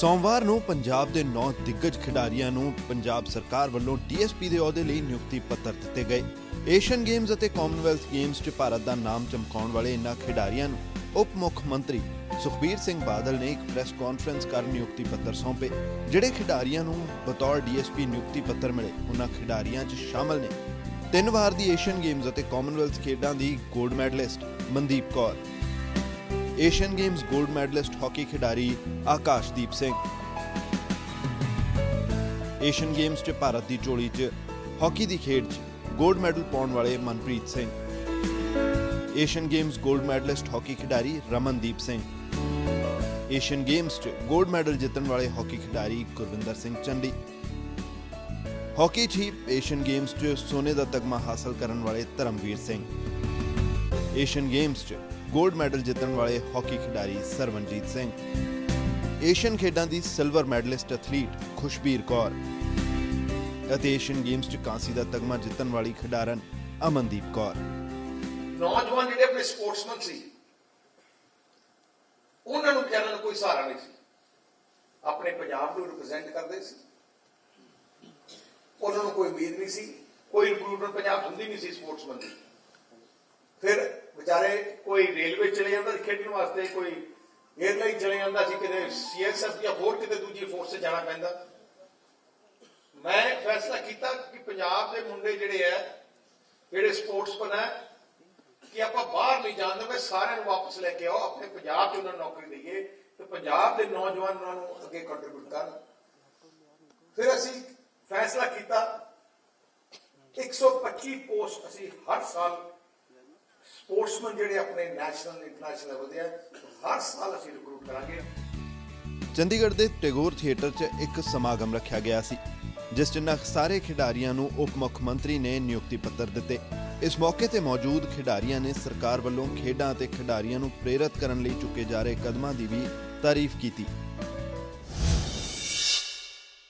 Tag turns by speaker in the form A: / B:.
A: ਸੋਮਵਾਰ ਨੂੰ ਪੰਜਾਬ ਦੇ 9 ਦਿੱਗਜ ਖਿਡਾਰੀਆਂ ਨੂੰ ਪੰਜਾਬ ਸਰਕਾਰ ਵੱਲੋਂ ਡੀਐਸਪੀ ਦੇ ਅਹੁਦੇ ਲਈ ਨਿਯੁਕਤੀ ਪੱਤਰ ਦਿੱਤੇ ਗਏ। ਏਸ਼ੀਅਨ ਗੇਮਸ ਅਤੇ ਕਾਮਨਵੈਲਥ ਗੇਮਸ 'ਚ ਭਾਰਤ ਦਾ ਨਾਮ ਚਮਕਾਉਣ ਵਾਲੇ ਇਨ੍ਹਾਂ ਖਿਡਾਰੀਆਂ ਨੂੰ ਉਪ ਮੁੱਖ ਮੰਤਰੀ ਸੁਖਬੀਰ ਸਿੰਘ ਬਾਦਲ ਨੇ ਇੱਕ ਪ੍ਰੈਸ ਕਾਨਫਰੰਸ ਕਰ ਨਿਯੁਕਤੀ ਪੱਤਰ ਸੌਂਪੇ, ਜਿਹੜੇ ਖਿਡਾਰੀਆਂ ਨੂੰ ਬਤੌਰ ਡੀਐਸਪੀ ਨਿਯੁਕਤੀ ਪੱਤਰ ਮਿਲੇ। ਉਹਨਾਂ ਖਿਡਾਰੀਆਂ 'ਚ ਸ਼ਾਮਲ ਨੇ। ਤਿੰਨ ਵਾਰ ਦੀ ਏਸ਼ੀਅਨ ਗੇਮਸ ਅਤੇ ਕਾਮਨਵੈਲਥ ਖੇਡਾਂ ਦੀ 골ਡ medallist Mandeep Kaur Asian games 골ਡ ਮੈਡਲਿਸਟ ਹਾਕੀ ਖਿਡਾਰੀ ਆਕਾਸ਼ਦੀਪ ਸਿੰਘ ਏਸ਼ੀਅਨ ਗੇਮਸ 'ਚ ਭਾਰਤ ਦੀ ਝੋਲੀ 'ਚ ਹਾਕੀ ਦੀ ਖੇਡ 'ਚ 골ਡ ਮੈਡਲ ਪਾਉਣ ਵਾਲੇ ਮਨਪ੍ਰੀਤ ਸਿੰਘ। ਏਸ਼ੀਅਨ ਗੇਮਸ 골ਡ ਮੈਡਲਿਸਟ ਹਾਕੀ ਖਿਡਾਰੀ ਰਮਨਦੀਪ ਸਿੰਘ। ਏਸ਼ੀਅਨ ਗੇਮਸ 'ਚ 골ਡ ਮੈਡਲ ਜਿੱਤਣ ਵਾਲੇ ਹਾਕੀ ਖਿਡਾਰੀ ਗੁਰਵਿੰਦਰ ਸਿੰਘ ਚੰਡੀ। ਹਾਕੀ 'ਚ ਏਸ਼ੀਅਨ ਗੇਮਸ 'ਚ ਸੋਨੇ ਦਾ ਤਗਮਾ ਹਾਸਲ ਕਰਨ ਵਾਲੇ ਧਰਮਵੀਰ ਸਿੰਘ। ਏਸ਼ੀਅਨ ਗੇਮਸ 'ਚ 골ਡ ਮੈਡਲ ਜਿੱਤਣ ਵਾਲੇ ਹਾਕੀ ਖਿਡਾਰੀ ਸਰਵਨਜੀਤ ਸਿੰਘ। ਏਸ਼ੀਅਨ ਖੇਡਾਂ ਦੀ silver medallist athlete Khushbir Kaur ਅਤੇ ਏਸ਼ੀਅਨ ਗੇਮਸ 'ਚ ਕਾਂਸੀ ਦਾ ਤਗਮਾ ਜਿੱਤਣ ਵਾਲੀ ਖਿਡਾਰਨ ਅਮਨਦੀਪ ਕੌਰ।
B: ਨੌਜਵਾਨ ਜਿਹੜੇ ਆਪਣੇ ਸਪੋਰਟਸਮੈਨ ਸੀ, ਉਹਨਾਂ ਨੂੰ ਕਹਿਣ ਨੂੰ ਕੋਈ ਸਹਾਰਾ ਨਹੀਂ ਸੀ। ਆਪਣੇ ਪੰਜਾਬ ਨੂੰ ਰਿਪਰੈਜ਼ੈਂਟ ਕਰਦੇ ਸੀ। ਉਹਨਾਂ ਨੂੰ ਕੋਈ ਉਮੀਦ ਨਹੀਂ ਸੀ, ਕੋਈ ਰਿਕਰੂਟਮੈਂਟ ਪੰਜਾਬ ਹੁੰਦੀ ਨਹੀਂ ਸੀ ਸਪੋਰਟਸਮੈਨ ਦੀ। ਫਿਰ ਵਿਚਾਰੇ ਕੋਈ ਰੇਲਵੇ ਚਲੇ ਜਾਂਦਾ ਸੀ ਖੇਡਣ ਵਾਸਤੇ, ਕੋਈ 에ਅਰਲਾਈਨ ਚਲੇ ਜਾਂਦਾ ਸੀ, ਕਿਤੇ ਸੀਐਸਐਫ ਜਾਂ ਹੋਰ ਕਿਤੇ ਦੂਜੀ ਫੋਰਸ 'ਚ ਜਾਣਾ ਪੈਂਦਾ। ਮੈਂ ਫੈਸਲਾ ਕੀਤਾ ਕਿ ਪੰਜਾਬ ਦੇ ਮੁੰਡੇ ਜਿਹੜੇ ਆ, ਜਿਹੜੇ ਸਪੋਰਟਸਮੈਨ ਹੈ ਕਿ ਆਪਾਂ ਬਾਹਰ ਨਹੀਂ ਜਾਣ ਦੇਵਾਂਗੇ ਸਾਰਿਆਂ ਨੂੰ ਵਾਪਸ ਲੈ ਕੇ ਆਓ, ਆਪਣੇ ਪੰਜਾਬ 'ਚ ਉਹਨਾਂ ਨੂੰ ਨੌਕਰੀ ਦਈਏ, ਤੇ ਪੰਜਾਬ ਦੇ ਨੌਜਵਾਨਾਂ ਨੂੰ ਅੱਗੇ ਕੰਟਰੀਬਿਊਟ ਕਰਨ। ਫਿਰ ਅਸੀਂ ਫੈਸਲਾ ਕੀਤਾ 125 ਪੋਸਟ ਅਸੀਂ ਹਰ ਸਾਲ ਸਪੋਰਟਸਮੈਨ ਜਿਹੜੇ ਆਪਣੇ ਨੈਸ਼ਨਲ, ਇੰਟਰਨੈਸ਼ਨਲ ਲੈਵਲ ਦੇ ਆ, ਹਰ ਸਾਲ ਅਸੀਂ ਰਿਕਰੂਟ ਕਰਾਂਗੇ।
A: ਚੰਡੀਗੜ੍ਹ ਦੇ ਟੈਗੋਰ ਥੀਏਟਰ 'ਚ ਇੱਕ ਸਮਾਗਮ ਰੱਖਿਆ ਗਿਆ ਸੀ, ਜਿਸ 'ਚ ਇਹਨਾਂ ਸਾਰੇ ਖਿਡਾਰੀਆਂ ਨੂੰ ਉਪ ਮੁੱਖ ਮੰਤਰੀ ਨੇ ਨਿਯੁਕਤੀ ਪੱਤਰ ਦਿੱਤੇ। ਇਸ ਮੌਕੇ ਤੇ ਮੌਜੂਦ ਖਿਡਾਰੀਆਂ ਨੇ ਸਰਕਾਰ ਵੱਲੋਂ ਖੇਡਾਂ ਅਤੇ ਖਿਡਾਰੀਆਂ ਨੂੰ ਪ੍ਰੇਰਿਤ ਕਰਨ ਲਈ ਚੁੱਕੇ ਜਾ ਰਹੇ ਕਦਮਾਂ ਦੀ ਵੀ ਤਾਰੀਫ ਕੀਤੀ।